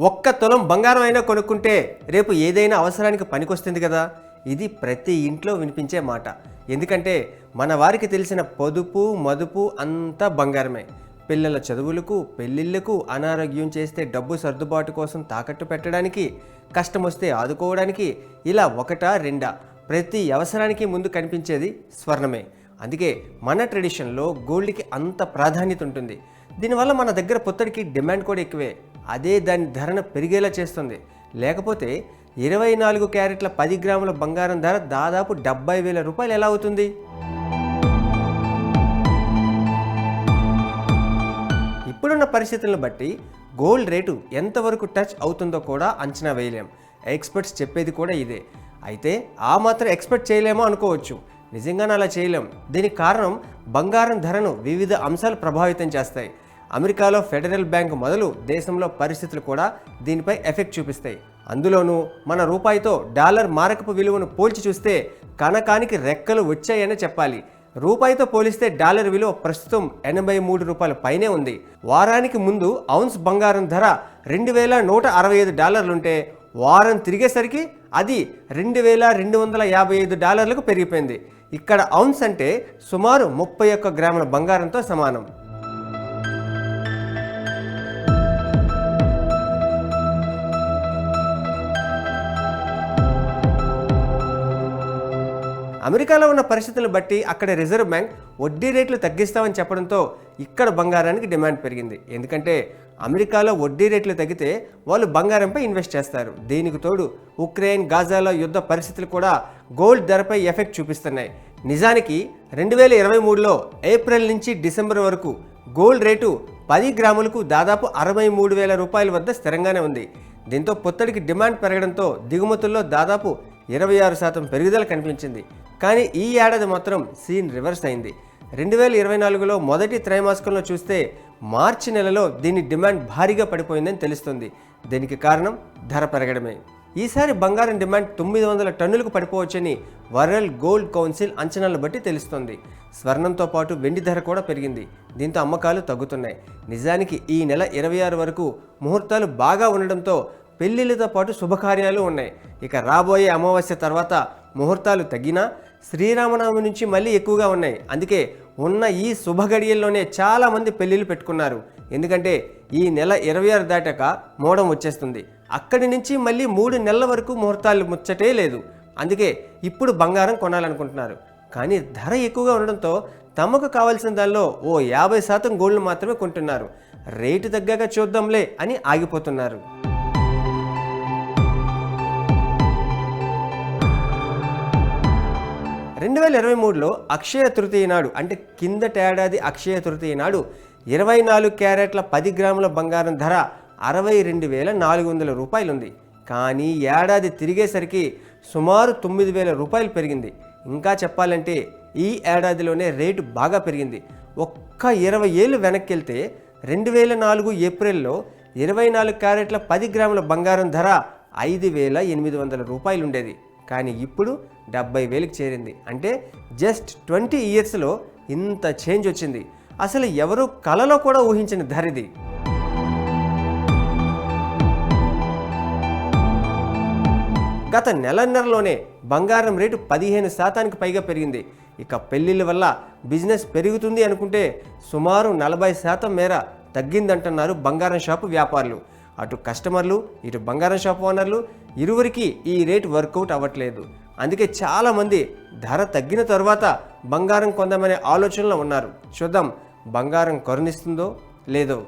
ఒక్క తులం బంగారం అయినా కొనుక్కుంటే రేపు ఏదైనా అవసరానికి పనికొస్తుంది కదా? ఇది ప్రతి ఇంట్లో వినిపించే మాట. ఎందుకంటే మన వారికి తెలిసిన పొదుపు మదుపు అంతా బంగారమే. పిల్లల చదువులకు పెళ్ళిళ్ళకు అనారోగ్యం చేస్తే డబ్బు సర్దుబాటు కోసం తాకట్టు పెట్టడానికి కష్టం వస్తే ఆదుకోవడానికి ఇలా ఒకటా రెండా? ప్రతి అవసరానికి ముందు కనిపించేది స్వర్ణమే. అందుకే మన ట్రెడిషన్లో గోల్డ్కి అంత ప్రాధాన్యత ఉంటుంది. దీనివల్ల మన దగ్గర పొత్తడికి డిమాండ్ కూడా ఎక్కువే. అదే దాని ధరను పెరిగేలా చేస్తుంది. లేకపోతే ఇరవై నాలుగు క్యారెట్ల పది గ్రాముల బంగారం ధర దాదాపు డెబ్బై వేల రూపాయలు ఎలా అవుతుంది? ఇప్పుడున్న పరిస్థితులను బట్టి గోల్డ్ రేటు ఎంతవరకు టచ్ అవుతుందో కూడా అంచనా వేయలేం. ఎక్స్పర్ట్స్ చెప్పేది కూడా ఇదే. అయితే ఆ మాత్రం ఎక్స్పెక్ట్ చేయలేమో అనుకోవచ్చు. నిజంగానే అలా చేయలేం. దీనికి కారణం బంగారం ధరను వివిధ అంశాలు ప్రభావితం చేస్తాయి. అమెరికాలో ఫెడరల్ బ్యాంక్ మొదలు దేశంలో పరిస్థితులు కూడా దీనిపై ఎఫెక్ట్ చూపిస్తాయి. అందులోనూ మన రూపాయితో డాలర్ మారకపు విలువను పోల్చి చూస్తే కనకానికి రెక్కలు వచ్చాయని చెప్పాలి. రూపాయితో పోలిస్తే డాలర్ విలువ ప్రస్తుతం ఎనభై మూడు రూపాయల పైనే ఉంది. వారానికి ముందు ఔన్స్ బంగారం ధర రెండు వేల నూట అరవై ఐదు డాలర్లుంటే వారం తిరిగేసరికి అది రెండు వేల రెండు వందల యాభై ఐదు డాలర్లకు పెరిగిపోయింది. ఇక్కడ ఔన్స్ అంటే సుమారు ముప్పై ఒక్క గ్రాముల బంగారంతో సమానం. అమెరికాలో ఉన్న పరిస్థితులను బట్టి అక్కడ రిజర్వ్ బ్యాంక్ వడ్డీ రేట్లు తగ్గిస్తామని చెప్పడంతో ఇక్కడ బంగారానికి డిమాండ్ పెరిగింది. ఎందుకంటే అమెరికాలో వడ్డీ రేట్లు తగ్గితే వాళ్ళు బంగారంపై ఇన్వెస్ట్ చేస్తారు. దీనికి తోడు ఉక్రెయిన్ గాజాలో యుద్ధ పరిస్థితులు కూడా గోల్డ్ ధరపై ఎఫెక్ట్ చూపిస్తున్నాయి. నిజానికి రెండు వేల ఇరవై మూడులో ఏప్రిల్ నుంచి డిసెంబర్ వరకు గోల్డ్ రేటు పది గ్రాములకు దాదాపు అరవై మూడు వేల రూపాయల వద్ద స్థిరంగానే ఉంది. దీంతో పొత్తడికి డిమాండ్ పెరగడంతో దిగుమతుల్లో దాదాపు ఇరవై ఆరు శాతం పెరుగుదల కనిపించింది. కానీ ఈ ఏడాది మాత్రం సీన్ రివర్స్ అయింది. రెండు వేల ఇరవై నాలుగులో మొదటి త్రైమాసికంలో చూస్తే మార్చి నెలలో దీని డిమాండ్ భారీగా పడిపోయిందని తెలుస్తుంది. దీనికి కారణం ధర పెరగడమే. ఈసారి బంగారం డిమాండ్ తొమ్మిది వందల టన్నులకు పడిపోవచ్చని వరల్డ్ గోల్డ్ కౌన్సిల్ అంచనాలను బట్టి తెలుస్తోంది. స్వర్ణంతో పాటు వెండి ధర కూడా పెరిగింది. దీంతో అమ్మకాలు తగ్గుతున్నాయి. నిజానికి ఈ నెల ఇరవై ఆరు వరకు ముహూర్తాలు బాగా ఉండడంతో పెళ్ళిళ్ళతో పాటు శుభకార్యాలు ఉన్నాయి. ఇక రాబోయే అమావాస్య తర్వాత ముహూర్తాలు తగ్గినా శ్రీరామనవమి నుంచి మళ్ళీ ఎక్కువగా ఉన్నాయి. అందుకే ఉన్న ఈ శుభ గడియల్లోనే చాలామంది పెళ్ళిళ్ళు పెట్టుకున్నారు. ఎందుకంటే ఈ నెల ఇరవై ఆరు దాటాక మోడం వచ్చేస్తుంది. అక్కడి నుంచి మళ్ళీ మూడు నెలల వరకు ముహూర్తాలు ముచ్చటే లేదు. అందుకే ఇప్పుడు బంగారం కొనాలనుకుంటున్నారు. కానీ ధర ఎక్కువగా ఉండడంతో తమకు కావాల్సిన దానిలో ఓ యాభై శాతం గోల్డ్ మాత్రమే కొంటున్నారు. రేటు తగ్గాక చూద్దాంలే అని ఆగిపోతున్నారు. రెండు వేల ఇరవై మూడులో అక్షయ తృతీయ నాడు అంటే కిందటేడాది అక్షయ తృతీయ నాడు ఇరవై నాలుగు క్యారెట్ల పది గ్రాముల బంగారం ధర అరవై రెండు వేల నాలుగు వందల రూపాయలు ఉంది కానీ ఏడాది తిరిగేసరికి సుమారు తొమ్మిది వేల రూపాయలు పెరిగింది. ఇంకా చెప్పాలంటే ఈ ఏడాదిలోనే రేటు బాగా పెరిగింది. ఒక్క ఇరవై ఏళ్ళు వెనక్కి వెళ్తే రెండు వేల నాలుగు ఏప్రిల్లో ఇరవై నాలుగు క్యారెట్ల పది గ్రాముల బంగారం ధర ఐదు వేల ఎనిమిది వందల రూపాయలు ఉండేది కానీ ఇప్పుడు డెబ్బై వేలకు చేరింది. అంటే జస్ట్ ట్వంటీ ఇయర్స్లో ఇంత చేంజ్ వచ్చింది. అసలు ఎవరు కలలో కూడా ఊహించిన ధర ఇది గత నెలన్నరలోనే బంగారం రేటు పదిహేను శాతానికి పైగా పెరిగింది. ఇక పెళ్ళిళ్ళ వల్ల బిజినెస్ పెరుగుతుంది అనుకుంటే సుమారు నలభై శాతం మేర తగ్గిందంటున్నారు బంగారం షాపు వ్యాపారులు. అటు కస్టమర్లు ఇటు బంగారం షాప్ ఓనర్లు ఇరువురికి ఈ రేట్ వర్కౌట్ అవ్వట్లేదు. అందుకే చాలామంది ధర తగ్గిన తర్వాత బంగారం కొందామనే ఆలోచనలో ఉన్నారు. చూద్దాం బంగారం కరుణిస్తుందో లేదో.